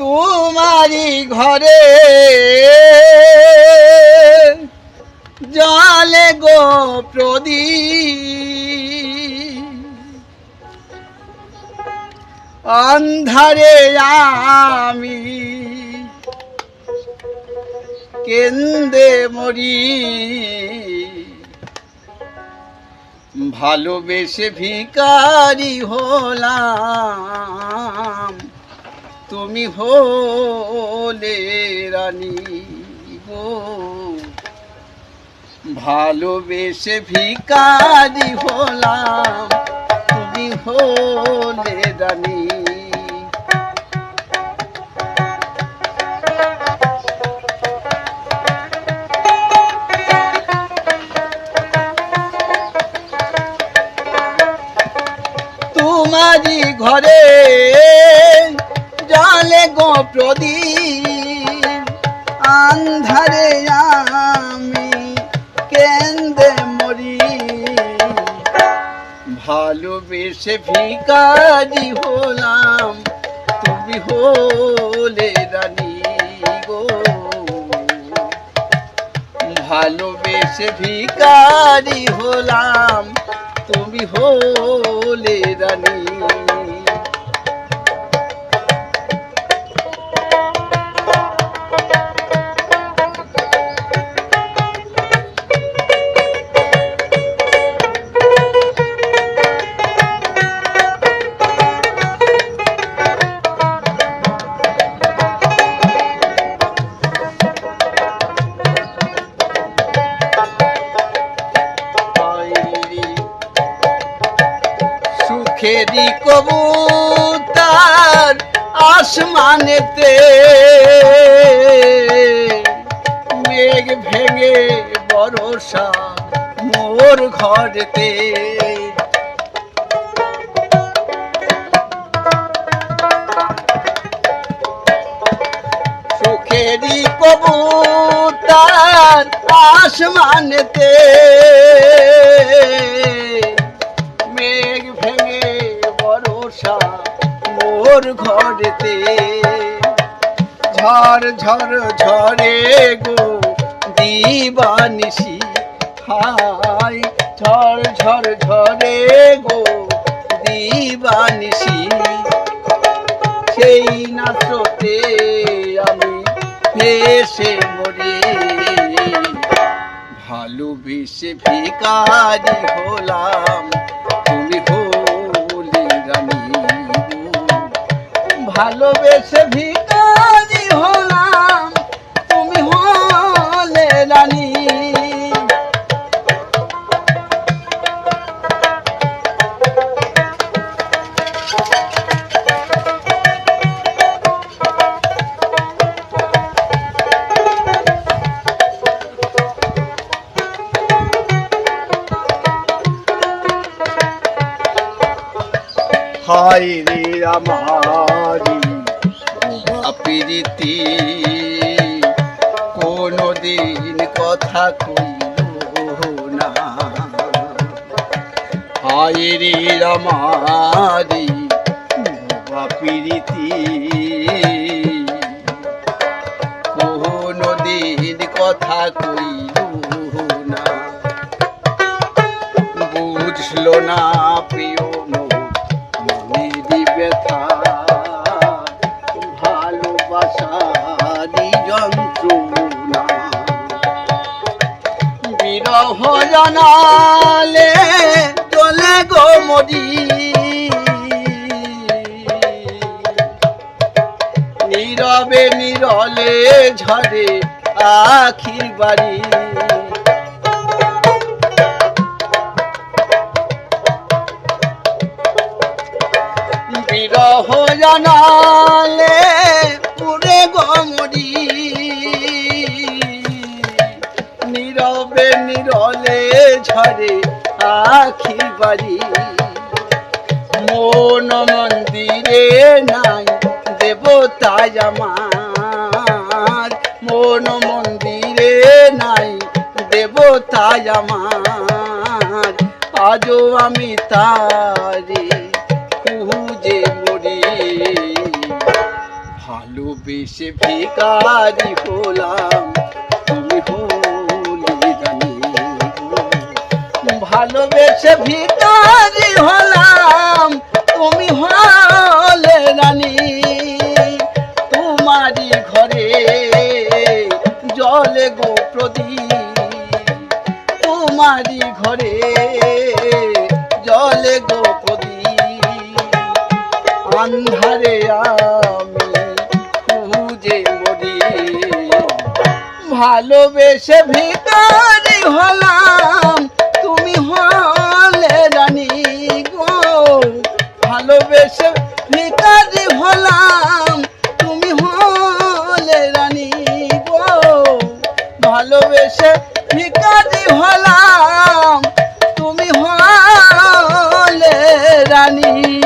তোমারি ঘরে জলে গো প্রদীপ। অন্ধারে আমি কেন্দে মরি। ভালোবেসে ভিকারি হলাম। তুমি হলে রানী গো। ভালোবেসে ভিকারি হলাম তুমি হলে রানী। তোমারি ঘরে জলে গো প্রদীপ, আন্ধারে আমি কেন্দ্রে মরি। ভালোবেসে ভিকারি হলাম, তুমি হলে রানী গো। ভালোবেসে ভিকারি হলাম, তুমি হলে রানী সুখেরি কবুতার আসমানেতে। মেঘ ভেঙে বরসা মোর ঘরেতে। সুখেরি কবুতার আসমানেতে। মেঘ ভেঙে বরসা মোর ঘরেতে। ঝড় ঝড় ঝরে গো দিবানিসি হাই। ঝড় ঝড় ঝরে গো দিবানিসি সেই নাচতে আমি ভেসে মরি। ভালোবেসে ভিকারি হলাম ভালোবেসে ভিকারি হলাম তুমি হলে রানী। রে আমারি প্রীতি। কোনদিন কথা কইল না। হায় রে আমারি প্রীতি। কোনদিন কথা কইল না। বুঝলো না বিরহ জানালে চলে গো মরি নীরবে নীরলে ঝরে আখির বাড়ি। বিরহ জানালে ঝরে আখি বাড়ি। মন মন্দিরে নাই দেবতায় আমার। মন মন্দিরে নাই দেবতায় আমার। আজও আমি তারে খুঁজে মরি ভালোবেসে ভিকারি হলাম। ভালোবেসে ভিকারি হলাম। তুমি হলে রানী। তোমারই ঘরে জলে গো প্রদীপ। তোমারই ঘরে জলে গো প্রদীপ। আন্ধারে আমি খুঁজে মরি। ভালোবেসে ভিকারি হলাম। ভালোবেসে ভিকারি হলাম। তুমি হলে রানী।